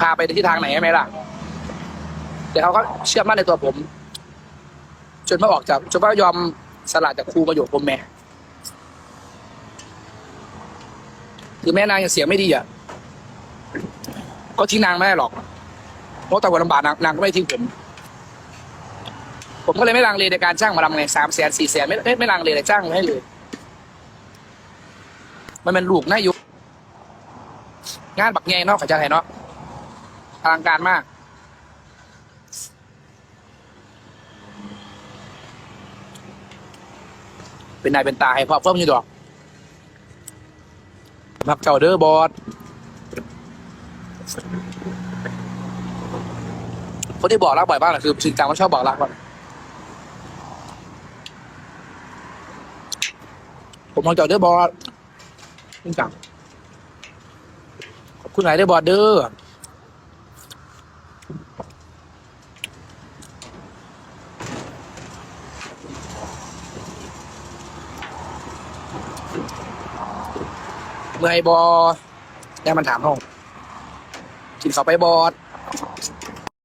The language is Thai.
พาไปในทิศทางไหนใช่ไหมล่ะ แต่เขาก็เชื่อมั่นในตัวผม จนมาออกจากจนมายอมสละจากครูมาอยู่กับผมแม่คือแม่นางยังเสียไม่ดีอะก็ทิ้งนางไม่ได้หรอก เพราะแต่วันลำบากนางนางก็ไม่ทิ้งผม ผมก็เลยไม่ลังเลในการจ้างมาลำไงสามแสนสี่แสนไม่ไม่ไมลังเลเลยจ้างให้เลย มันเป็นลูกนายุคงานบักไงเนาะขอจะไทยเนาะ อลังการมาก เป็นนายเป็นตาให้พ่อเพิ่มอยู่ดอกมักเจ้าเด้อบอสคนที่บอกรักบ่อยบ้างแหละคือจริงจังว่าชอบบอกรักก่อนผมมักเจ้าเด้อบอสจริงจังขอบคุณหลายเด้อบอสเด้อ เมื่อยบอแล้มันถามห้องกินเขาไปบอส